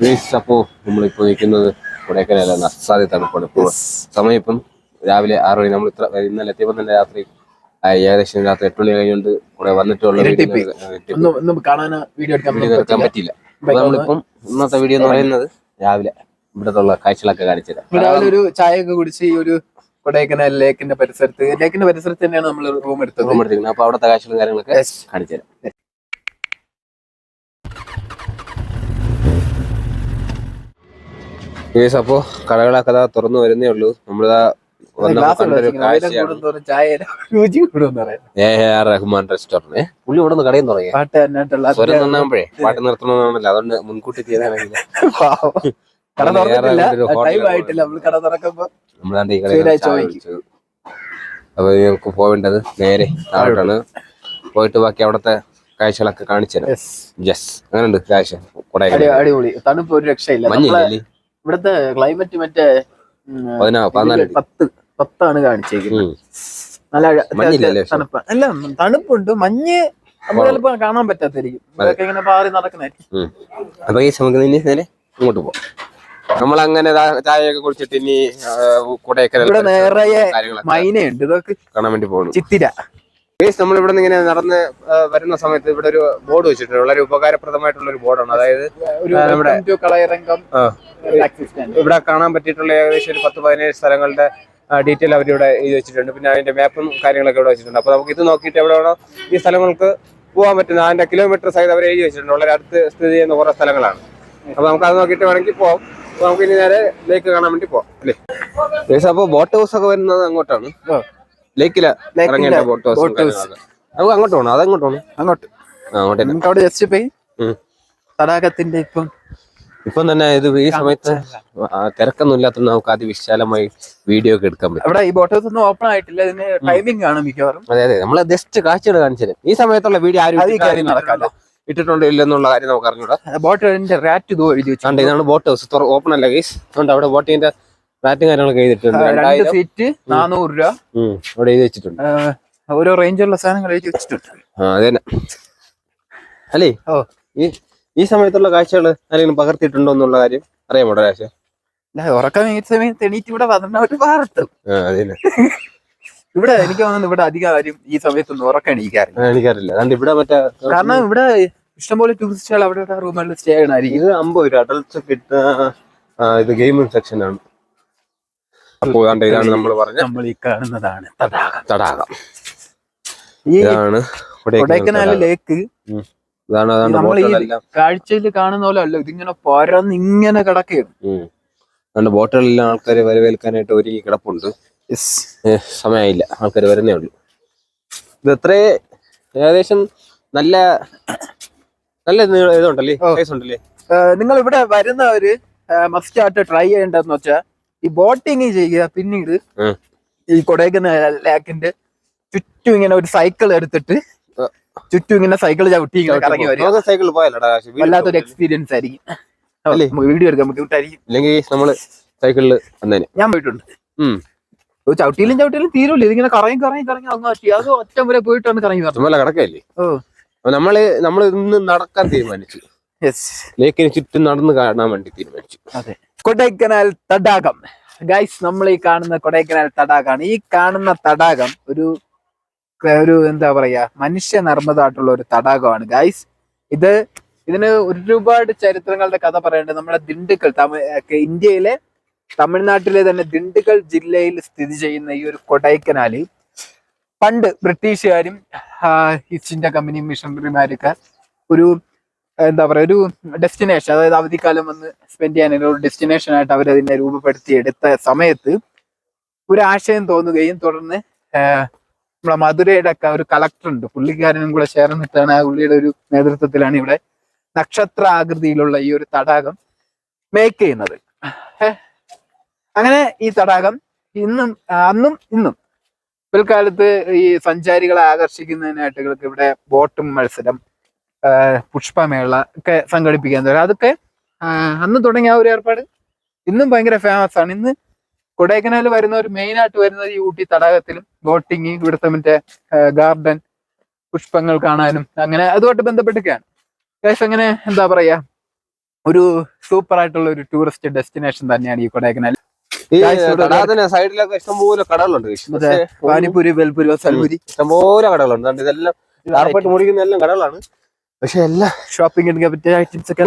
Guys അപ്പോ നമ്മളിപ്പോ നിൽക്കുന്നത് കൊടൈക്കനാലാണ് അസാധ്യ തണുപ്പാണ്. ഇപ്പോൾ സമയം ഇപ്പം രാവിലെ ആറ് മണി നമ്മൾ ഇത്ര ഇന്നലെ എത്തിയപ്പോൾ തന്നെ രാത്രി ഏകദേശം രാത്രി എട്ട് മണി കഴിഞ്ഞുകൊണ്ട് ഇവിടെ വന്നിട്ടുള്ള. വീഡിയോ എടുക്കാൻ അപ്പൊ നമ്മളിപ്പം ഇന്നത്തെ വീഡിയോ എന്ന് പറയുന്നത് രാവിലെ ഇവിടത്തുള്ള കാഴ്ചകളൊക്കെ കാണിച്ചത് രാവിലെ ഒരു ചായ ഒക്കെ കുടിച്ച് ഈ ഒരു കൊടൈക്കനാൽ ലേക്കിന്റെ പരിസരത്ത് ലേക്കിന്റെ പരിസരത്ത് തന്നെയാണ് നമ്മൾ റൂം എടുത്തത്. റൂം എടുത്തിരിക്കുന്നത്. അപ്പൊ അവിടുത്തെ കാഴ്ചകളും കാര്യങ്ങളൊക്കെ കാണിച്ചു തരാം ഗൈസ് അപ്പോ കടകളൊക്കെ അതാ തുറന്നു വരുന്നേ ഉള്ളൂ. നമ്മളിതാ എ ആർ റഹ്മാൻ റെസ്റ്റോറന്റ് പുള്ളി ഇവിടെ നിന്ന് കടയും തുടങ്ങി പാട്ട് തന്നെയായിട്ടുള്ള സ്വരം നന്നാകുമ്പോഴേ പാട്ട് നിർത്തണമെന്നാണല്ലോ. അതുകൊണ്ട് മുൻകൂട്ടി ചെയ്താണെങ്കിൽ. അപ്പൊ പോവേണ്ടത് നേരെ താഴോട്ടാണ് പോയിട്ട് ബാക്കി അവിടത്തെ കാഴ്ചകളൊക്കെ കാണിച്ചു തരാം. അങ്ങനെയുണ്ട് കാഴ്ച. കൊടൈക്കനാൽ അടിപൊളി. തണുപ്പ് ഒരു രക്ഷയില്ല. മഞ്ഞില്ലേ ഇവിടുത്തെ ക്ലൈമറ്റ് മറ്റേ പത്ത് പത്താണ് കാണിച്ചേക്കുന്നത്. നല്ല തണുപ്പ്. അല്ല തണുപ്പുണ്ട്. മഞ്ഞ് നമ്മൾ ചിലപ്പോ കാണാൻ പറ്റാത്തായിരിക്കും ഇതൊക്കെ ഇങ്ങനെ പാറി നടക്കുന്നതായിരിക്കും. അപ്പൊ ഈ നമുക്ക് ഇനി നേരെ ഇങ്ങോട്ട് പോവാം. നമ്മളങ്ങനെ ദാ ചായയൊക്കെ കുടിച്ചിട്ട് ഇനി ആ, നേരെ ഇവിടെ നിറയെ കാര്യങ്ങളൊക്കെ മൈനയുണ്ട്. ഇതൊക്കെ കാണാൻ വേണ്ടി പോകുന്നു ചിത്തിര. ഗൈസ് നമ്മൾ ഇവിടെ നിന്ന് ഇങ്ങനെ നടന്ന് വരുന്ന സമയത്ത് ഇവിടെ ഒരു ബോർഡ് വെച്ചിട്ടുണ്ട്. വളരെ ഉപകാരപ്രദമായിട്ടുള്ള ഒരു ബോർഡാണ് അതായത് നമ്മുടെ- ഇവിടെ കാണാൻ പറ്റിയിട്ടുള്ള ഏകദേശം ഒരു പത്ത് പതിനേഴ് സ്ഥലങ്ങളുടെ ഡീറ്റെയിൽ അവരിവിടെ എഴുതി വെച്ചിട്ടുണ്ട്. പിന്നെ അതിന്റെ മാപ്പും കാര്യങ്ങളൊക്കെ ഇവിടെ വെച്ചിട്ടുണ്ട്. അപ്പൊ നമുക്ക് ഇത് നോക്കിയിട്ട് എവിടെ വേണോ ഈ സ്ഥലങ്ങൾക്ക് പോകാൻ പറ്റുന്ന അതിന്റെ കിലോമീറ്റർ സൈഡ് അവർ എഴുതി വെച്ചിട്ടുണ്ട്. വളരെ അടുത്ത് സ്ഥിതി ചെയ്യുന്ന കുറെ സ്ഥലങ്ങളാണ്. അപ്പൊ നമുക്ക് അത് നോക്കിയിട്ട് വേണമെങ്കിൽ പോവാം. അപ്പൊ നമുക്ക് ഇനി നേരെ ലേക്ക് കാണാൻ വേണ്ടി പോവാം. അല്ലേ? ഗൈസ് അപ്പൊ ബോട്ട് ഹൗസ് ഒക്കെ വരുന്നത് അങ്ങോട്ടാണ്. ലേക്കില ഇറങ്ങേണ്ട ബോട്ട് ഹൗസ് അങ്ങോട്ട് പോകണം അതങ്ങോട്ട് പോകണം അങ്ങോട്ട്. അങ്ങോട്ട് അവിടെ ജസ്റ്റ് പോയി. തടാകത്തിന്റെ ഇപ്പം ഇപ്പം തന്നെ ഇത് ഈ സമയത്ത് തിരക്കൊന്നും ഇല്ലാത്തതുകൊണ്ട് നമുക്ക് അതിവിശാലമായി വീഡിയോ ഒക്കെ എടുക്കാൻ പറ്റും. അവിടെ ഈ ബോട്ട് ഹൗസ് ഒന്നും ഓപ്പൺ ആയിട്ടില്ല. ഇതിന് ടൈമിംഗ് ആണ് മിക്കവാറും. അതെ അതെ. നമ്മളെ ജസ്റ്റ് കാഴ്ചകൾ കാണിച്ചത് ഈ സമയത്തുള്ള വീഡിയോ ആരും നടക്കാമല്ലോ. ഇട്ടിട്ടുണ്ടോ ഇല്ലെന്നുള്ള കാര്യം നമുക്ക് അറിഞ്ഞൂടാ ബോട്ടിന്റെ റാറ്റ് ഇതോ എഴുതി വെച്ചു ഇതാണ് ബോട്ട് ഹൗസ് ഓപ്പൺ അല്ല ഗൈസ് അതുകൊണ്ട് അവിടെ ബോട്ടിന്റെ റാറ്റും കാര്യങ്ങളൊക്കെ എഴുതിട്ടുണ്ട് രണ്ട് സീറ്റ് നാനൂറ് രൂപ. അവിടെ എഴുതി വെച്ചിട്ടുണ്ട്. ഓരോ റേഞ്ചുള്ള സാധനങ്ങൾ എഴുതി വെച്ചിട്ടുണ്ട്. അതെ അല്ലേ? ഈ ഈ സമയത്തുള്ള കാഴ്ചകൾ ആരെങ്കിലും പകർത്തിയിട്ടുണ്ടോ എന്നുള്ള കാര്യം അറിയാമോ ഇല്ല, ഉറക്കം ഈ സമയത്ത് എണീറ്റ് ഇവിടെ വന്നിട്ട് അതെ ഇവിടെ എനിക്ക് തോന്നുന്നു ഇവിടെ അധികം ആരും ഈ സമയത്തൊന്നും ഉറക്കം എണീക്കാറില്ല. എണീക്കാറില്ല. ഇവിടെ മറ്റേ കാരണം ഇവിടെ ഇഷ്ടംപോലെ ടൂറിസ്റ്റുകൾ അവിടെ റൂമുകളിൽ സ്റ്റേ ചെയ്യണമായിരിക്കും. ഇത് അമ്പത് രൂപ. അഡൽട്സ് കിട്ടുന്ന ഇത് ഗെയിമിംഗ് സെക്ഷൻ ആണ്. അപ്പോൾ ഇതാണ് നമ്മൾ പറഞ്ഞ നമ്മൾ ഈ കാണുന്നതാണ് തടാകം. തടാകം. ഇതാണ് കൊടൈക്കനാൽ ലേക്ക് ഇതാണ് നമ്മൾ ഈ കാഴ്ചയിൽ കാണുന്ന പോലെ അല്ല ഇതിങ്ങനെ പരന്ന് ഇങ്ങനെ കിടക്കുകയാണ്. അതുകൊണ്ട് ബോട്ടുകളിലെല്ലാം ആൾക്കാരെ വരവേൽക്കാനായിട്ട് ഒരുങ്ങി കിടപ്പുണ്ട്. സമയമായില്ല. ആൾക്കാർ വരുന്നേ ഉള്ളൂ. ഇത് എത്രേ? ഏകദേശം നല്ല നല്ല ഇതുണ്ടല്ലേ. സൈസ് ഉണ്ടല്ലേ? നിങ്ങൾ ഇവിടെ വരുന്നവര് മസ്റ്റ് ആയിട്ട് ട്രൈ ചെയ്യേണ്ടതെന്ന് വെച്ചാൽ ഈ ബോട്ടിങ് ചെയ്യുക പിന്നീട്. ഈ കൊടൈക്കനാൽ ലാക്കിന്റെ ചുറ്റും ഇങ്ങനെ ഒരു സൈക്കിൾ എടുത്തിട്ട്. ചുറ്റും ഇങ്ങനെ സൈക്കിൾ ചവിട്ടി ഇങ്ങനെ കറങ്ങി വരിക. സൈക്കിൾ പോയല്ലടാ വല്ലാത്തൊരു? എക്സ്പീരിയൻസ് ആയിരിക്കും. അല്ലേ? നമുക്ക് വീഡിയോ എടുക്കാൻ ബുദ്ധിമുട്ടായിരിക്കും ഇല്ലെങ്കിൽ നമ്മൾ സൈക്കിളിൽ വന്നേനെ. ഞാൻ പോയിട്ടുണ്ട്. ചവിട്ടിയിലും ചവിട്ടിയിലും തീരൂല ഇതിങ്ങനെ കറങ്ങി കറങ്ങി കറങ്ങി അങ്ങ് പറ്റി അത് ഒറ്റ വരെ പോയിട്ടാണ് കറങ്ങി പറഞ്ഞത് കിടക്കല്ലേ? ഓ. നമ്മൾ നമ്മൾ ഇന്ന് നടക്കാൻ തീരുമാനിച്ചു. ലേക്കിന് ചുറ്റും നടന്ന് കാണാൻ വേണ്ടി തീരുമാനിച്ചു. അതെ. കൊടൈക്കനാൽ തടാകം. ഗൈസ് നമ്മൾ ഈ കാണുന്ന കൊടൈക്കനാൽ തടാകമാണ്. ഈ കാണുന്ന തടാകം ഒരു ഒരു എന്താ പറയാ മനുഷ്യ നിർമ്മിതമായിട്ടുള്ള ഒരു തടാകമാണ്. ഗൈസ് ഇത് ഇതിന് ഒരുപാട് ചരിത്രങ്ങളുടെ കഥ പറയുന്നുണ്ട് നമ്മുടെ ദിണ്ടുക്കൽ ഇന്ത്യയിലെ തമിഴ്നാട്ടിലെ തന്നെ ദിണ്ടുക്കൽ ജില്ലയിൽ സ്ഥിതി ചെയ്യുന്ന ഈ ഒരു കൊടൈക്കനാല് പണ്ട് ബ്രിട്ടീഷുകാരും ഈസ്റ്റ് ഇന്ത്യ കമ്പനി മിഷണറിമാരൊക്കെ ഒരു എന്താ പറയുക ഒരു ഡെസ്റ്റിനേഷൻ അതായത് അവധിക്കാലം വന്ന് സ്പെൻഡ് ചെയ്യാൻ ഒരു ഡെസ്റ്റിനേഷൻ ആയിട്ട് അവർ അതിനെ രൂപപ്പെടുത്തി എടുത്ത സമയത്ത് ഒരു ആശയം തോന്നുകയും തുടർന്ന് നമ്മളെ മധുരയുടെ ഒക്കെ ഒരു കളക്ടർ ഉണ്ട്. പുള്ളിക്കാരനും കൂടെ ചേർന്നിട്ടാണ് ആ പുള്ളിയുടെ ഒരു നേതൃത്വത്തിലാണ് ഇവിടെ നക്ഷത്ര ആകൃതിയിലുള്ള ഈ ഒരു തടാകം മേക്ക് ചെയ്യുന്നത്. അങ്ങനെ ഈ തടാകം ഇന്നും അന്നും ഇന്നും പിൽക്കാലത്ത് ഈ സഞ്ചാരികളെ ആകർഷിക്കുന്നതിനായിട്ട് ഇവിടെ ബോട്ടും മത്സരം പുഷ്പമേള ഒക്കെ സംഘടിപ്പിക്കാൻ തുടങ്ങി അതൊക്കെ അന്ന് തുടങ്ങിയ ആ ഒരു ഏർപ്പാട് ഇന്നും ഭയങ്കര ഫേമസ് ആണ്. ഇന്ന് കൊടൈക്കനാൽ വരുന്നവർ മെയിൻ ആയിട്ട് വരുന്നത് ഈ ഊട്ടി തടാകത്തിലും ബോട്ടിങ് ഇവിടുത്തെ മറ്റേ ഗാർഡൻ പുഷ്പങ്ങൾ കാണാനും അങ്ങനെ അതുമായിട്ട് ബന്ധപ്പെട്ടൊക്കെയാണ് ഏകദേശം അങ്ങനെ എന്താ പറയാ ഒരു സൂപ്പർ ആയിട്ടുള്ള ഒരു ടൂറിസ്റ്റ് ഡെസ്റ്റിനേഷൻ തന്നെയാണ് ഈ കൊടൈക്കനാൽ. സൈഡിലൊക്കെ ഇഷ്ടംപോലെ കടകളുണ്ട്. ബെൽപൂരി സൽപൂരി. ഇഷ്ടംപോലെ കടകളുണ്ട്. ഇതെല്ലാം കാർപ്പറ്റ് മുടിക്കുന്ന എല്ലാം കടകളാണ്. പക്ഷെ എല്ലാ ഷോപ്പിംഗ് ഐറ്റംസ് ഒക്കെ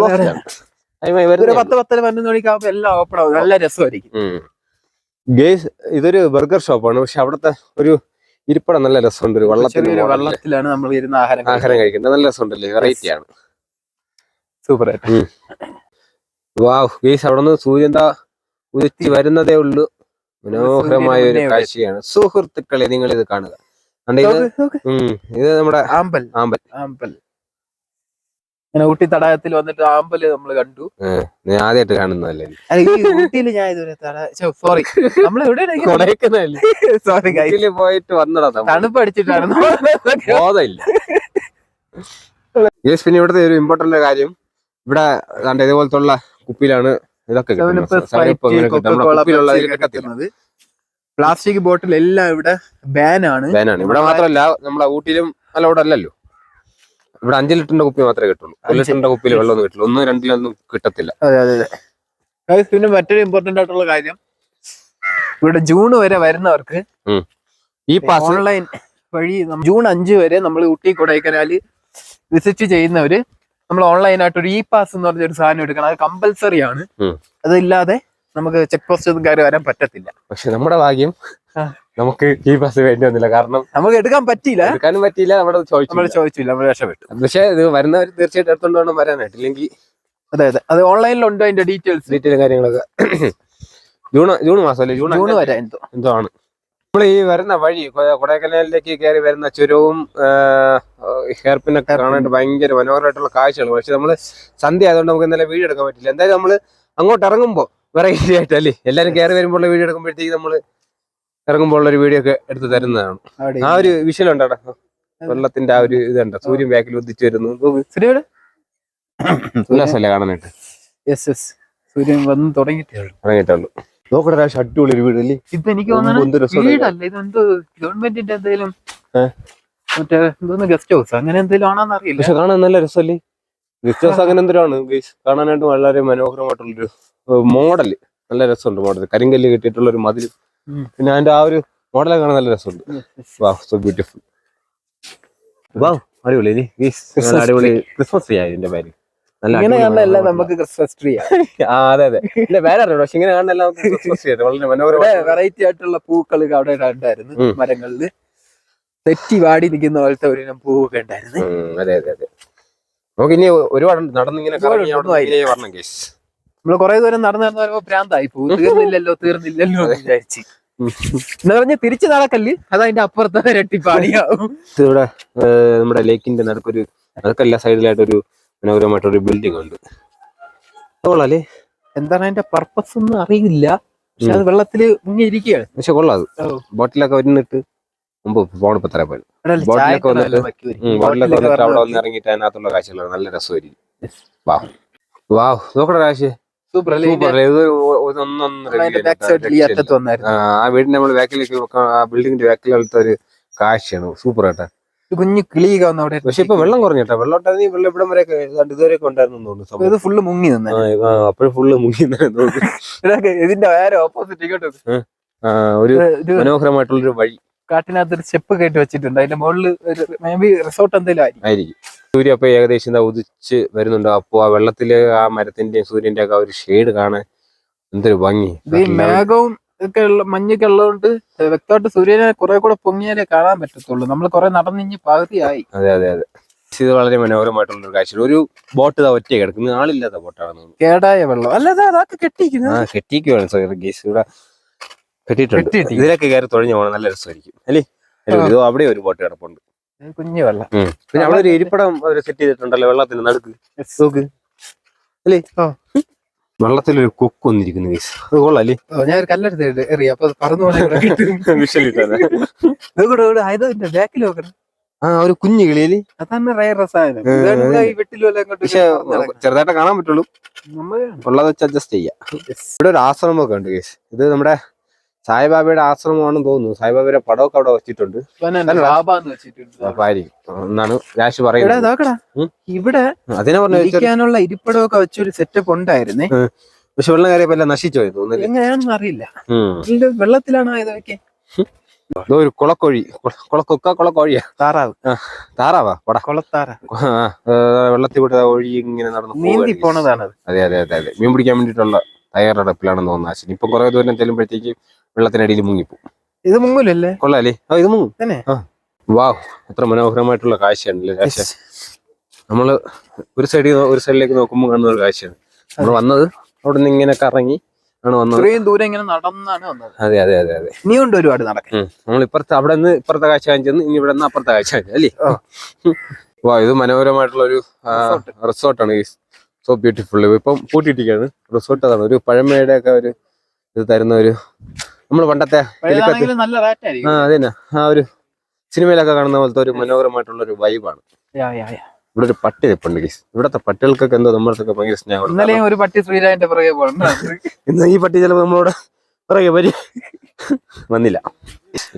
ഒരു പത്ത് പത്തര പതിനൊന്ന് മണിക്കാവുമ്പോ എല്ലാം ഓപ്പൺ ആവും. നല്ല രസമായിരിക്കും. ഗേസ് ഇതൊരു ബർഗർ ഷോപ്പാണ്. പക്ഷെ അവിടുത്തെ ഒരു ഇരിപ്പട നല്ല രസമുണ്ട്. ഒരു വെള്ളത്തിലാണ് നമ്മൾ ഇരുന്ന് ആഹാരം ആഹാരം കഴിക്കുന്നത്. നല്ല രസമുണ്ടല്ലേ? വെറൈറ്റി ആണ്. സൂപ്പർ ആയിട്ട്. വാവ്. ഗേസ് അവിടെ നിന്ന് സൂര്യൻ ദാ ഉദിച്ച് വരുന്നതേ ഉള്ളൂ. മനോഹരമായ ഒരു കാഴ്ചയാണ്. സുഹൃത്തുക്കളെ നിങ്ങൾ ഇത്? കാണുക ഇത് നമ്മുടെ ആമ്പൽ. ആമ്പൽ. ആമ്പൽ. ഇങ്ങനെ ഊട്ടി തടാകത്തിൽ വന്നിട്ട് ആമ്പൽ നമ്മൾ കണ്ടു. ഞാൻ ആദ്യമായിട്ട് കാണുന്നതല്ലേ ഊട്ടിയിൽ ഊട്ടിയിൽ ഞാൻ ഇതുവരെ സോറി നമ്മൾ എവിടെ സോറി പോയിട്ട് വന്നടാ തണുപ്പടിച്ചിട്ടാണ് തണുപ്പ് അടിച്ചിട്ടാണ് ബോധമില്ല. യെസ് പിന്നെ ഇവിടുത്തെ ഒരു ഇമ്പോർട്ടന്റ് കാര്യം. ഇവിടെ ദാണ്ടെ ഇതുപോലത്തുള്ള കുപ്പിയിലാണ് ഇതൊക്കെ. പ്ലാസ്റ്റിക് ബോട്ടിൽ എല്ലാം ഇവിടെ ബാൻ ആണ്. ബാനാണ് ഇവിടെ മാത്രമല്ല നമ്മളെ ഊട്ടിയിലും ഇവിടെ അല്ലല്ലോ. ഇവിടെ അഞ്ച് ലിറ്ററിന്റെ കുപ്പി മാത്രമേ കിട്ടുള്ളൂ. ഒരു. ലിറ്ററിന്റെ കുപ്പിയിൽ വെള്ളമൊന്നും കിട്ടില്ല. ഒന്നും രണ്ടിലൊന്നും കിട്ടത്തില്ല. അതെ അതെ അതെ. പിന്നെ മറ്റൊരു ഇമ്പോർട്ടന്റ് ആയിട്ടുള്ള കാര്യം. ഇവിടെ ജൂൺ വരെ വരുന്നവർക്ക് ഈ ഓൺലൈൻ വഴി ജൂൺ അഞ്ച് വരെ നമ്മൾ ഊട്ടി കൊടൈക്കനാല് വിസിറ്റ് ചെയ്യുന്നവര് നമ്മൾ ഓൺലൈനായിട്ട് ഒരു ഇ പാസ് എന്ന് പറഞ്ഞ ഒരു സാധനം എടുക്കണം. അത് കമ്പൽസറി ആണ്. അതില്ലാതെ നമുക്ക് ചെക്ക് പോസ്റ്റ് കയറി വരാൻ പറ്റത്തില്ല. പക്ഷെ നമ്മുടെ ഭാഗ്യം നമുക്ക് ഈ ബസ് വേണ്ടി വന്നില്ല. കാരണം നമുക്ക് എടുക്കാൻ പറ്റിയില്ല. എടുക്കാനും പറ്റിയില്ല നമ്മുടെ നമ്മൾ ചോദിച്ചില്ല നമ്മൾ രക്ഷപ്പെട്ടു. പക്ഷെ ഇത് വരുന്നവർ തീർച്ചയായിട്ടും എടുത്തോണ്ട് വേണം വരാനായിട്ട് ഇല്ലെങ്കിൽ അതെ അതെ. അത് ഓൺലൈനിലുണ്ടോ അതിന്റെ ഡീറ്റെയിൽസ് ഡീറ്റെയിൽ കാര്യങ്ങളൊക്കെ? ജൂൺ ജൂൺ മാസം അല്ലേ ജൂൺ ജൂൺ വരെ എന്തോ. എന്തോ ആണ്. നമ്മൾ ഈ വരുന്ന വഴി കൊടൈക്കനാലിലേക്ക് കയറി വരുന്ന ചുരവും ഹെയർപിനൊക്കെ കാണാനായിട്ട് ഭയങ്കര മനോഹരമായിട്ടുള്ള കാഴ്ചകൾ പക്ഷെ നമ്മൾ സന്ധ്യ ആയതുകൊണ്ട് നമുക്ക് ഇന്നലെ വീഡിയോ എടുക്കാൻ പറ്റില്ല. എന്തായാലും നമ്മൾ അങ്ങോട്ട് ഇറങ്ങുമ്പോ വെറൈറ്റി ആയിട്ട് അല്ലേ? എല്ലാരും കയറി വരുമ്പോൾ വീഡിയോ എടുക്കുമ്പോഴത്തേക്ക് നമ്മൾ ഇറങ്ങുമ്പോൾ ഒരു വീഡിയോ ഒക്കെ എടുത്ത് തരുന്നതാണ്. ആ ഒരു വിഷയം ഉണ്ടോ വെള്ളത്തിന്റെ ആ ഒരു ഇതുണ്ട് സൂര്യൻ ബാക്കിൽ ഉദിച്ചു വരുന്നു. ഉല്ലാസമല്ലേ കാണാനായിട്ട്? യെസ് യെസ് സൂര്യൻ വന്ന് തുടങ്ങിയിട്ടേ ഉള്ളൂ. ഇറങ്ങിയിട്ടുള്ളൂ നോക്കട്ടെ അടിപൊളി ഒരു വീടല്ലേ ഇത് എനിക്ക് വീടല്ല ഇത് എന്തോ ഗവൺമെന്റിന്റെ എന്തെങ്കിലും? മറ്റേ എന്തോന്ന് ഗസ്റ്റ് ഹൗസ് അങ്ങനെ എന്തെങ്കിലും ആണോന്ന് അറിയില്ല. പക്ഷെ കാണാൻ നല്ല രസമല്ലേ? ഗസ്റ്റ് ഹൗസ് അങ്ങനെ എന്തെങ്കിലും ആണ് കാണാനായിട്ട് വളരെ മനോഹരമായിട്ടുള്ളൊരു മോഡൽ നല്ല രസമുണ്ട് മോഡൽ. കരിങ്കല്ല് കെട്ടിയിട്ടുള്ള ഒരു മതിൽ. പിന്നെ അതിന്റെ ആ ഒരു മോഡൽ കാണാൻ നല്ല രസമുണ്ട്. വാ സോ ബ്യൂട്ടിഫുൾ വാ അടിപൊളി അടിപൊളി ക്രിസ്മസ് ട്രീ ആയി ഇതിന്റെ പേര്? ഇങ്ങനെ എല്ലാം നമുക്ക് ക്രിസ്മസ് ട്രീ ആ. അതെ അതെ. ഇല്ല വേറെ അറിയാം പക്ഷെ ഇങ്ങനെ കാണാൻ നമുക്ക് ക്രിസ്മസ് ട്രീ വളരെ മനോഹരമായി വെറൈറ്റി ആയിട്ടുള്ള പൂക്കൾ അവിടെ ഉണ്ടായിരുന്നു മരങ്ങളിൽ മരങ്ങളിൽ. തെറ്റി വാടി നിൽക്കുന്ന പോലത്തെ ഒരു പൂവൊക്കെ ഉണ്ടായിരുന്നു. അതെ അതെ അതെ. നമുക്ക് ഇനി ഒരുപാട് നടന്നിങ്ങനെ കറങ്ങി അവിടെ വരണം ഗൈസ് നമ്മൾ കുറെ ദൂരം നടന്നു നടന്നു പറയുമ്പോ ഭ്രാന്തായി പൂ തീർന്നില്ലല്ലോ തീർന്നില്ലല്ലോ എന്ന് വിചാരിച്ച്. എന്ന് പറഞ്ഞ് തിരിച്ചു നടക്കല്ല്? അത് അതിന്റെ അപ്പുറത്തെ ഇവിടെ നമ്മുടെ ലേക്കിന്റെ നടക്കൊരു നടക്കല്ല സൈഡിലായിട്ട് ഒരു മനോഹരമായിട്ടൊരു ബിൽഡിംഗ് ഉണ്ട്. കൊള്ളാല്ലേ? എന്താണ് അതിന്റെ പർപ്പസ് ഒന്നും അറിയില്ല. പക്ഷെ അത് വെള്ളത്തിൽ മുങ്ങിയിരിക്കുകയാണ്. പക്ഷെ കൊള്ളാം അത്. ബോട്ടിലൊക്കെ വരുന്നിട്ട് മുമ്പ് പോണപ്പോ തരാൻ പോയി. ഇവിടെ അല്ല ബോട്ടിലൊക്കെ ചായക്കട വന്നിട്ട് വല്ലതും വെക്കുമായിരിക്കും. ബോട്ടിലൊക്കെ ബോട്ടിലൊക്കെ വന്നിട്ട് അവിടെ വന്ന് ഇറങ്ങിയിട്ട് അതിനകത്തുള്ള കാഴ്ചകളാണ്. നല്ല രസമായിരിക്കും. വാവ് വാവ് നോക്കണ കാശ് സൂപ്പർ അല്ലേ? സൂപ്പർ ഇതിന്റെ- ഇതൊരു ഒന്നൊന്നര അതിന്റെ ബാക്ക് സൈഡിൽ ഈ അറ്റത്ത് വന്നായിരുന്നു. ആ വീടിന്റെ നമ്മൾ ബാക്കിലേക്ക് ആ ബിൽഡിങ്ങിന്റെ ഒരു കാഴ്ചയാണ്. സൂപ്പർ ആട്ടാ. കുഞ്ഞു കിളിയൊക്കെ വന്ന് അവിടെ പക്ഷെ ഇപ്പൊ വെള്ളം കുറഞ്ഞിട്ടാ. വെള്ളം നീ വെള്ളം ഇവിടം വരെ ഇതുവരെ ഉണ്ടായിരുന്നു തോന്നുന്നു ഇത് ഫുള്ള് മുങ്ങി നിന്ന് അപ്പോഴും ഫുള്ള് മുങ്ങി ഇതിന്റെ വേറെ ഓപ്പോസിറ്റ് ഇങ്ങോട്ട് ഒരു മനോഹരമായിട്ടുള്ളൊരു വഴി. കാട്ടിനകത്ത് ഒരു സ്റ്റെപ്പ് കയറ്റി വെച്ചിട്ടുണ്ട്. അതിന്റെ മുകളിൽ ഒരു മേ ബി റിസോർട്ട് എന്തെങ്കിലും ആയിരിക്കും. സൂര്യ അപ്പൊ ഏകദേശം ഇതാ ഉദിച്ച് വരുന്നുണ്ട്. അപ്പൊ ആ വെള്ളത്തിൽ ആ മരത്തിന്റെയും സൂര്യന്റെ ഒക്കെ ആ ഒരു ഷെയ്ഡ് കാണാൻ എന്തൊരു ഭംഗി. ഈ മേഘവും ഒക്കെ ഉള്ള മഞ്ഞൊക്കെ ഉള്ളതുകൊണ്ട് വ്യക്തമായിട്ട് സൂര്യനെ കുറെ കൂടെ പൊങ്ങിയാലേ കാണാൻ പറ്റത്തുള്ളൂ. നമ്മൾ കുറെ നടന്നിഞ്ഞ് പകുതിയായി. അതെ അതെ അതെ. ഇത് വളരെ മനോഹരമായിട്ടുള്ള ഒരു കാഴ്ച. ഒരു ബോട്ട് ഇതാ ഒറ്റ കിടക്കുന്നത് ആളില്ലാത്ത ബോട്ടാണ് കേടായ വെള്ളം. അല്ലാതെ അതൊക്കെ കെട്ടിക്കുന്നു ആ കെട്ടിക്കുവാണ് സോറി ഗേസ് ഇവിടെ കെട്ടിയിട്ടുണ്ട്. ഇതിലൊക്കെ കയറി തുഴഞ്ഞു പോകണം. നല്ല രസമായിരിക്കും. അല്ലേ? ഇതോ അവിടെ ഒരു ബോട്ട് കിടപ്പുണ്ട്. കുഞ്ഞു വെള്ളം പിന്നെ അവിടെ ഒരു ഇരിപ്പിടം അവർ സെറ്റ് ചെയ്തിട്ടുണ്ടല്ലോ വെള്ളത്തിന് നടുക്ക്. നോക്ക്. അല്ലേ? ആ. വെള്ളത്തിലൊരു കൊക്ക് വന്നിരിക്കുന്നു ഗേസ് അത് കൊള്ളാല്ലേ? ഞാൻ ഒരു കല്ലെടുത്ത് എറിയ അപ്പൊ പറന്നു പോലെ ആയതിന്റെ ബാക്കിൽ നോക്കണം ആ ഒരു കുഞ്ഞു കിളിയിൽ അതാണ് റയർ രസായനം. ചെറുതായിട്ട് കാണാൻ പറ്റുള്ളൂ. ഉള്ളത് വെച്ച് അഡ്ജസ്റ്റ് ചെയ്യാം. ഇവിടെ ഒരു ആശ്രമം ഒക്കെ ഉണ്ട് കേസ് ഇത് നമ്മുടെ സായിബാബയുടെ ആശ്രമമാണെന്ന് തോന്നുന്നു. സായിബാബയുടെ പടമൊക്കെ അവിടെ വെച്ചിട്ടുണ്ട്. അപ്പൊ ആയിരിക്കും എന്നാണ് രാശി പറയുന്നത്. ഇവിടെ അതിനെ പറഞ്ഞു ഇരിപ്പടമൊക്കെ വെച്ചൊരു സെറ്റപ്പ് ഉണ്ടായിരുന്നേ. പക്ഷെ വെള്ളം കയറിയപ്പോ നശിച്ചോയി തോന്നുന്നില്ല എങ്ങനെയാണെന്ന് അറിയില്ല. വെള്ളത്തിലാണോ ഇതൊക്കെ? ഒരു കുളക്കോഴി. കുളക്കൊക്ക കുളക്കോഴിയാ. താറാവ്. താറാവാ പട. കുളത്താറ. വെള്ളത്തിൽ ആ ഒഴി ഇങ്ങനെ നടന്നു നീന്തി. പോണതാണത്. അതെ അതെ അതെ അതെ. മീൻ പിടിക്കാൻ വേണ്ടിയിട്ടുള്ള തയ്യാറെടുപ്പിലാണെന്ന് തോന്നുന്നു ആശിനി ഇപ്പൊ കുറെ ദൂരം ചെല്ലുമ്പോഴത്തേക്ക് വെള്ളത്തിനടിയിൽ മുങ്ങിപ്പോവും. ഇത് മുങ്ങൂലല്ലേ? കൊള്ളാലേ. ആ ഇത് മുങ്ങും. തന്നെ? വാവ് എത്ര മനോഹരമായിട്ടുള്ള കാഴ്ചയാണല്ലേ കാഴ്ച നമ്മൾ ഒരു സൈഡിൽ ഒരു സൈഡിലേക്ക് നോക്കുമ്പോൾ കാണുന്ന ഒരു കാഴ്ചയാണ്. നമ്മൾ വന്നത് അവിടെ നിന്ന് ഇങ്ങനെ കറങ്ങി ആണ് വന്നത്. ഇത്രയും ദൂരം ഇങ്ങനെ നടന്നാണ് വന്നത്. അതെ അതെ അതെ അതെ. ഇനിയുണ്ട് ഒരുപാട് നടക്കാൻ. ഉം. നമ്മൾ ഇപ്പുറത്ത് അവിടെ നിന്ന് ഇപ്പുറത്തെ കാഴ്ച കാണിച്ചെന്ന് ഇനി ഇവിടെ നിന്ന് അപ്പുറത്തെ കാഴ്ച കാണിച്ചു അല്ലേ? വാ ഇത് മനോഹരമായിട്ടുള്ള ഒരു റിസോർട്ടാണ് സോ ബ്യൂട്ടിഫുൾ ഇപ്പം പൂട്ടിയിട്ടിരിക്കുകയാണ്. റിസോർട്ട് അതാണ്. ഒരു പഴമയുടെ ഒക്കെ ഒരു ഇത് തരുന്ന ഒരു നമ്മൾ പണ്ടത്തെ ആ അതന്നെ. ആ ഒരു സിനിമയിലൊക്കെ കാണുന്ന പോലത്തെ ഒരു മനോഹരമായിട്ടുള്ള ഒരു വൈബാണ്. ഇവിടെ ഒരു പട്ടി നിൽപ്പുണ്ട് ഗീസ് ഇവിടത്തെ പട്ടികൾക്കൊക്കെ എന്തോ നമ്മളൊക്കെ ഭയങ്കര ഇന്നലെ ഒരു പട്ടി ശ്രീരാജന്റെ പുറകെ ഇന്ന് ഈ പട്ടി ചിലപ്പോൾ നമ്മളോട് പറയാ വരി വന്നില്ല.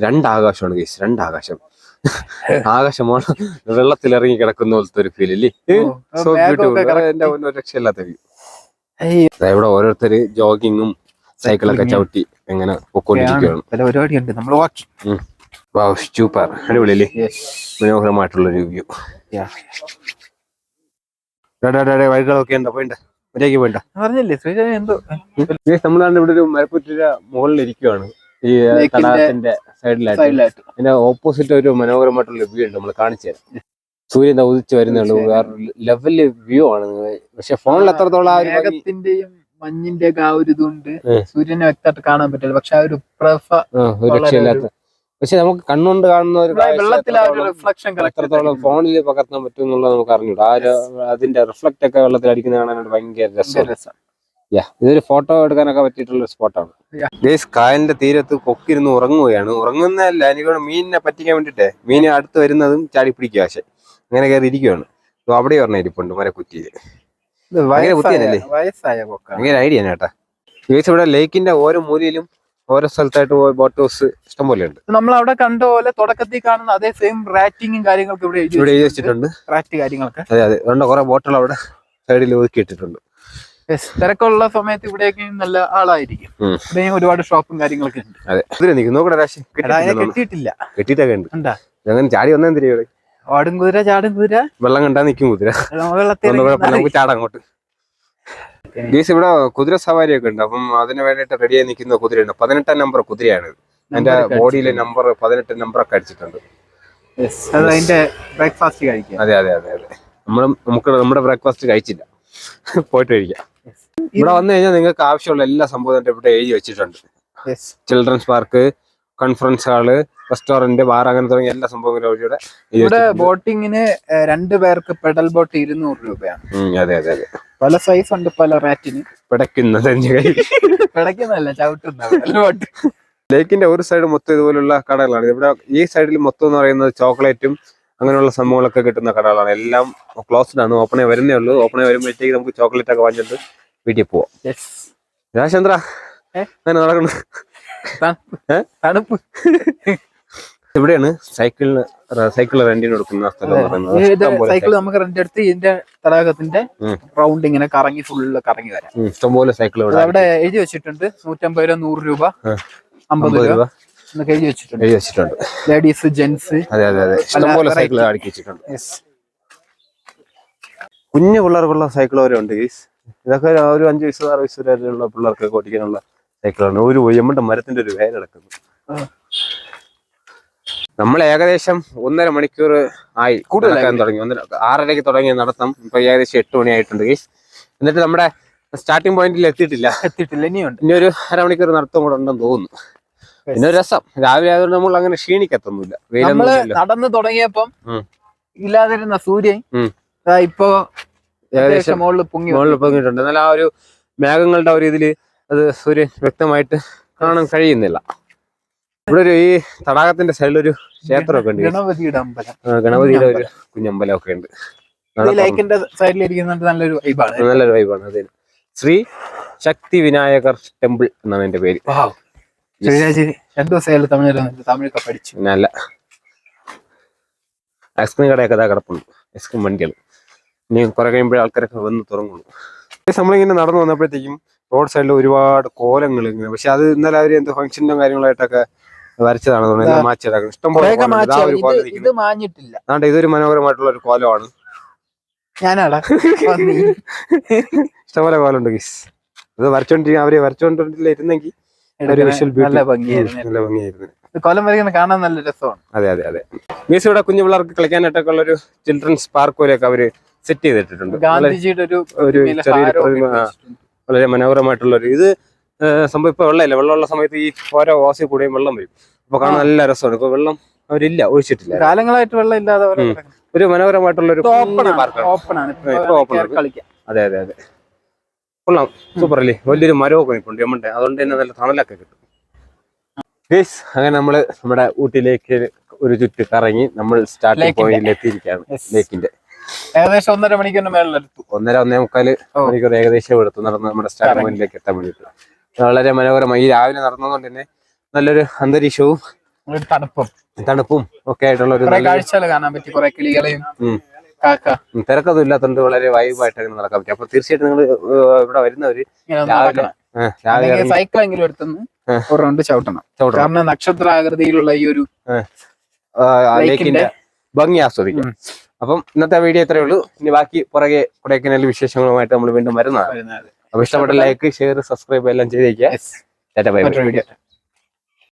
രണ്ടാകാശമാണ് ഗീസ് രണ്ടാകാശം. ആകാശമാണ് വെള്ളത്തിൽ ഇറങ്ങി കിടക്കുന്ന പോലത്തെ ഒരു ഫീൽ ഇല്ലേ? സോ ബ്യൂട്ടിഫുൾ എന്റെ മുന്നിൽ ഒരു രക്ഷയില്ലാത്ത വ്യൂ ഇവിടെ ഓരോരുത്തര് ജോഗിങ്ങും സൈക്കിളൊക്കെ ചവിട്ടി എങ്ങനെ പൊക്കോണ്ടിരിക്കുകയാണ് പല പരിപാടി ഉണ്ട് നമ്മൾ വാക്കി സൂപ്പർ അടിപൊളിയല്ലേ? മനോഹരമായിട്ടുള്ള ഒരു വ്യൂ വഴികളൊക്കെ ഉണ്ടോ? പോയിണ്ട. ഒരേക്ക് പോയിണ്ട. പറഞ്ഞില്ലേ ശ്രീരാജ് എന്തോ? നമ്മളാണ് ഇവിടെ ഒരു മരപ്പുറ്റിന്റെ മുകളിൽ ഇരിക്കുവാണ് ഈ തടാകത്തിന്റെ സൈഡിലായിട്ട്. അതിന്റെ ഓപ്പോസിറ്റ് ഒരു മനോഹരമായിട്ടുള്ള വ്യൂ ഉണ്ട് നമ്മൾ കാണിച്ചു തരാം സൂര്യൻ ഉദിച്ചു വരുന്നുള്ളൂ വേറൊരു ലെവൽ വ്യൂ ആണ്. പക്ഷെ ഫോണിൽ എത്രത്തോളം മേഘത്തിന്റെയും മഞ്ഞിന്റെ ഒക്കെ ആ ഒരു ഇതുണ്ട്. സൂര്യനെ വ്യക്തമായിട്ട് കാണാൻ പറ്റില്ല. പക്ഷെ ആ ഒരു രക്ഷയില്ലാത്ത. പക്ഷെ നമുക്ക് കണ്ണുകൊണ്ട് കാണുന്ന ഒരു എത്രത്തോളം- ഫോണിൽ പകർത്താൻ പറ്റും എന്നുള്ളത് നമുക്ക് അറിഞ്ഞൂടാ. ആ ഒരു അതിന്റെ റിഫ്ലക്റ്റ് ഒക്കെ വെള്ളത്തിൽ അടിക്കുന്ന കാണാനായിട്ട് ഭയങ്കര രസം. യാ ഇതൊരു ഫോട്ടോ എടുക്കാനൊക്കെ പറ്റിയിട്ടുള്ള സ്പോട്ടാണ്. ഗേസ് കായലിന്റെ തീരത്ത് കൊക്കിരുന്ന് ഉറങ്ങുകയാണ്. ഉറങ്ങുന്നതല്ല എനിക്ക് മീനിനെ പറ്റിക്കാൻ വേണ്ടിട്ടേ മീനെ അടുത്ത് വരുന്നതും ചാടി പിടിക്കുക പക്ഷെ അങ്ങനെ കയറി ഇരിക്കുവാണ്. അപ്പൊ അവിടെ പറഞ്ഞ ഇരിപ്പുണ്ട് മരക്കുറ്റിയിൽ ഇത് ഭയങ്കര ഐഡിയ ഗേസ് ഇവിടെ ലേക്കിന്റെ ഓരോ മൂലയിലും ഓരോ സ്ഥലത്തായിട്ട് ബോട്ട് ഹൗസ് ഇഷ്ടം പോലെ ഉണ്ട്. നമ്മൾ അവിടെ കണ്ട പോലെ തുടക്കത്തിൽ കാണുന്ന അതേ സെയിം റാറ്റിങ്ങും കാര്യങ്ങളൊക്കെ ഇവിടെ എഴുതി ഇവിടെ എഴുതി വെച്ചിട്ടുണ്ട്. വെച്ചിട്ടുണ്ട്. റാറ്റ് കാര്യങ്ങളൊക്കെ. അതെ അതെ. അതുകൊണ്ട് കുറെ ബോട്ടുകൾ അവിടെ സൈഡിൽ ഒതുക്കി ഇട്ടിട്ടുണ്ട്. തിരക്കുള്ള സമയത്ത് ഇവിടെയൊക്കെ നല്ല ആളായിരിക്കും. ഒരുപാട് ഷോപ്പും കാര്യങ്ങളൊക്കെ ഉണ്ട്. അതെ. നോക്കട്ടെ രാശി കെട്ടിയിട്ടില്ല. കെട്ടിയിട്ടൊക്കെ ഉണ്ട്. എന്താ? അങ്ങനെ ചാടി വന്നാൽ തിരികെ ഓടും കുതിര ചാടും കുതിര. വെള്ളം കണ്ടാ നിൽക്കും കുതിര. വെള്ളത്തിൽ ചാടാം അങ്ങോട്ട്. ഗീസ് ഇവിടെ കുതിര സവാരി ഒക്കെ ഉണ്ട്. അപ്പം അതിന് വേണ്ടിയിട്ട് റെഡിയായി നിൽക്കുന്ന കുതിരയുണ്ട്. പതിനെട്ടാം നമ്പർ കുതിരയാണ്. എന്റെ അതിന്റെ ബോഡിയിലെ നമ്പർ പതിനെട്ട് നമ്പർ ഒക്കെ അടിച്ചിട്ടുണ്ട്. അതിന്റെ ബ്രേക്ക്ഫാസ്റ്റ് കഴിക്കാം. അതെ അതെ അതെ അതെ. നമ്മൾ നമുക്ക് നമ്മുടെ ബ്രേക്ക്ഫാസ്റ്റ് കഴിച്ചില്ല. പോയിട്ട് കഴിക്കാം. ഇവിടെ വന്നു കഴിഞ്ഞാൽ നിങ്ങൾക്ക് ആവശ്യമുള്ള എല്ലാ സംഭവവും ഇവിടെ എഴുതി വെച്ചിട്ടുണ്ട്. Children's park conference hall restaurant bar അങ്ങനെ തുടങ്ങിയ എല്ലാ സംഭവങ്ങളും ഇവിടെ ഇവിടെ. ബോട്ടിങ്ങിന് രണ്ടു പേർക്ക് പെഡൽ ബോട്ട് ഇരുന്നൂറ് രൂപയാണ്. അതെ അതെ അതെ. പല സൈസ് ഉണ്ട് പല റാറ്റിന് പിടയ്ക്കുന്നത് പിടയ്ക്കുന്നതല്ല ചവിട്ടുന്നത് ലേക്കിന്റെ ഒരു സൈഡ് മൊത്തം ഇതുപോലുള്ള കടകളാണ്. ഇവിടെ ഈ സൈഡിൽ മൊത്തം എന്ന് പറയുന്നത് ചോക്ലേറ്റും അങ്ങനെയുള്ള സംഭവങ്ങളൊക്കെ കിട്ടുന്ന കടകളാണ്. എല്ലാം ക്ലോസ്ഡ് ആണ്. ഓപ്പണേ വരുന്നേ ഉള്ളൂ. ഓപ്പണേ വരുമ്പോഴത്തേക്ക് നമുക്ക് ചോക്ലേറ്റ് ഒക്കെ വാങ്ങിച്ചിട്ട് വീട്ടിൽ പോവാം. രാജചന്ദ്ര ഏ? അങ്ങനെ നടക്കണ തണുപ്പ്. ഇവിടെയാണ് സൈക്കിളിന് സൈക്കിൾ റെന്റിന് കൊടുക്കുന്ന സ്ഥലം പറയുന്നത്. സൈക്കിൾ നമുക്ക് റെന്റ് എടുത്ത് ഇതിന്റെ തടാകത്തിന്റെ. റൗണ്ട് ഇങ്ങനെ കറങ്ങി ഫുള്ള് കറങ്ങി വരാം. ഇഷ്ടംപോലെ സൈക്കിൾ അവിടെ എഴുതി വെച്ചിട്ടുണ്ട്. നൂറ്റമ്പത് രൂപ നൂറ് രൂപ. അമ്പത് രൂപ. എന്നൊക്കെ എഴുതി വെച്ചിട്ടുണ്ട്. എഴുതി വെച്ചിട്ടുണ്ട്. ലേഡീസ് ജെന്റ്സ് അതെ അതെ അതെ. ഇഷ്ടംപോലെ സൈക്കിൾ അടുക്കി വെച്ചിട്ടുണ്ട്. കുഞ്ഞു പിള്ളേർക്കുള്ള സൈക്കിൾ വരെ ഉണ്ട് ഗീസ് ഇതൊക്കെ ഒരു അഞ്ച് വയസ്സ് ആറ് വയസ്സ് വരെയുള്ള പിള്ളേർക്ക് ഓടിക്കാനുള്ള സൈക്കിളാണ്. ഒരു എമ്മണ്ട മരത്തിന്റെ ഒരു വേര് കിടക്കുന്നു. നമ്മൾ ഏകദേശം ഒന്നര മണിക്കൂർ ആയി കൂടുതലാക്കാൻ തുടങ്ങി. ഒന്നര ആറരയ്ക്ക് തുടങ്ങിയ നടത്തം. ഇപ്പൊ ഏകദേശം എട്ട് മണിയായിട്ടുണ്ട് ഗീസ് എന്നിട്ട് നമ്മുടെ സ്റ്റാർട്ടിംഗ് പോയിന്റിൽ എത്തിയിട്ടില്ല. എത്തിയിട്ടില്ല. ഇനിയുണ്ട്. ഇനി ഒരു അരമണിക്കൂർ നടത്തം കൂടെ ഉണ്ടെന്ന് തോന്നുന്നു. പിന്നെ ഒരു രസം. രാവിലെ ആയതുകൊണ്ട് നമ്മൾ അങ്ങനെ ക്ഷീണിക്കത്തൊന്നുമില്ല. നമ്മൾ നടന്നു തുടങ്ങിയപ്പം ഇല്ലാതിരുന്ന സൂര്യൻ ഇപ്പൊ ഏകദേശം മുകളിൽ പൊങ്ങി മുകളിൽ പൊങ്ങിയിട്ടുണ്ട്. എന്നാൽ ആ ഒരു മേഘങ്ങളുടെ ഒരു ഇതിൽ അത് സൂര്യൻ വ്യക്തമായിട്ട് കാണാൻ കഴിയുന്നില്ല. ഇവിടെ ഒരു ഈ തടാകത്തിന്റെ സൈഡിൽ ഒരു ക്ഷേത്രമൊക്കെ ഉണ്ട്. ഗണപതിയുടെ അമ്പലം. ഗണപതിയുടെ ഒരു കുഞ്ഞമ്പലം. ഒക്കെ ഉണ്ട്. നല്ലൊരു വൈബാണ് നല്ലൊരു വൈബാണ് അതെ. ശ്രീ ശക്തി വിനായകർ ടെമ്പിൾ എന്നാണ് എന്റെ പേര്. ശ്രീരാജ് രണ്ടു ദിവസമായാലും തമിഴ് തമിഴൊക്കെ പഠിച്ചു. ഐസ്ക്രീം കടയൊക്കെ ഇതാ കിടപ്പുണ്ട്. ഐസ്ക്രീം വണ്ടികൾ ഇനി കുറെ കഴിയുമ്പോഴേ ആൾക്കാരൊക്കെ വന്ന് തുടങ്ങുള്ളൂ നമ്മളിങ്ങനെ നടന്നു വന്നപ്പോഴത്തേക്കും റോഡ് സൈഡിൽ ഒരുപാട് കോലങ്ങൾ ഇങ്ങനെ പക്ഷെ അത് ഇന്നലെ അവർ എന്തോ ഫംഗ്ഷനും കാര്യങ്ങളായിട്ടൊക്കെ വരച്ചതാണ് തോന്നുന്നു. എല്ലാം മാച്ചിടാക്കണം ഇഷ്ടം പോലെ ഇതാ. മാഞ്ഞിട്ടില്ല. ഇതൊരു മനോഹരമായിട്ടുള്ള ഒരു കോലമാണ്. ഞാനാടാ. ഇഷ്ടംപോലെ കോലുണ്ട് ഗീസ് അത് വരച്ചോണ്ടിരിക്കുക അവർ വരച്ചോണ്ടിരുന്നെങ്കിൽ നല്ല ഭംഗിയായിരുന്നു. കൊലം വരയ്ക്കുന്ന കാണാൻ നല്ല രസമാണ്. അതെ അതെ അതെ. മീസ് ഇവിടെ കുഞ്ഞു പിള്ളേർക്ക് കളിക്കാനായിട്ടൊക്കെ ഉള്ള ഒരു ചിൽഡ്രൻസ് പാർക്ക് പോലെയൊക്കെ അവർ സെറ്റ് ചെയ്തിട്ടുണ്ട് ഗാന്ധിജിയുടെ ഒരു ഒരു ചെറിയൊരു പ്രതിമ, വളരെ മനോഹരമായിട്ടുള്ള ഒരു ഇത് സംഭവം ഇപ്പൊ വെള്ളമില്ല. വെള്ളമുള്ള സമയത്ത് ഈ ഓരോ ഓസി കൂടെയും വെള്ളം വരും. അപ്പൊ കാണാൻ നല്ല രസമാണ്. ഇപ്പൊ വെള്ളം അവരില്ല ഒഴിച്ചിട്ടില്ല. കാലങ്ങളായിട്ട് വെള്ളം ഇല്ലാതെ ഒരു മനോഹരമായിട്ടുള്ള ഒരു ഓപ്പൺ ആണ്. ഓപ്പൺ ആണ്. കളിക്കാം. അതെ അതെ അതെ. കൊള്ളാം. സൂപ്പർ അല്ലേ? വലിയൊരു മരമൊക്കെ നിൽപ്പുണ്ട് നമ്മളുടെ അതുകൊണ്ട് തന്നെ നല്ല തണലൊക്കെ കിട്ടും. ഗേസ് അങ്ങനെ നമ്മൾ നമ്മുടെ ഊട്ടിയിലേക്ക് ഒരു ചുറ്റി കറങ്ങി നമ്മൾ സ്റ്റാർട്ടിംഗ്. പോയിന്റിൽ എത്തിയിരിക്കുകയാണ്. ലേക്കിന്റെ ഏകദേശം ഒന്നര മണിക്ക് മേളിലെടുത്തു ഒന്നര ഒന്നേ മുക്കാൽ. മണിക്കൂർ ഏകദേശം എടുത്തു നടന്ന് നമ്മുടെ സ്റ്റാർ. പോയിന്റിലേക്ക് എത്താൻ വേണ്ടിയിട്ട്. വളരെ മനോഹരമായി. ഈ രാവിലെ നടന്നതുകൊണ്ട് തന്നെ നല്ലൊരു അന്തരീക്ഷവും തണുപ്പും. തണുപ്പും ഒക്കെ ആയിട്ടുള്ള ഒരു കാഴ്ചകൾ കാണാൻ പറ്റി കുറെ കിളികളെയും തിരക്കൊന്നും ഇല്ലാത്തതുകൊണ്ട് വളരെ വൈബായിട്ട് അങ്ങനെ നടക്കാൻ പറ്റും. അപ്പൊ തീർച്ചയായിട്ടും നിങ്ങൾ ഇവിടെ വരുന്നവര് രാവിലെ സൈക്കിളെങ്കിലും എടുത്തുനിന്ന് ഒരു റൗണ്ട് ചവിട്ടണം. കാരണം നക്ഷത്രാകൃതിയിലുള്ള ഈ ഒരു ഭംഗി ആസ്വദിക്കാം. അപ്പം ഇന്നത്തെ വീഡിയോ ഇത്രയേ ഉള്ളൂ. ഇനി ബാക്കി പുറകെ കൊടൈക്കനാൽ വിശേഷങ്ങളുമായിട്ട് നമ്മൾ വീണ്ടും വരുന്നതാണ്. വരുന്നത് അപ്പൊ ഇഷ്ടപ്പെട്ട ലൈക്ക് ഷെയർ സബ്സ്ക്രൈബ് എല്ലാം ചെയ്തേക്കുക Yes. By video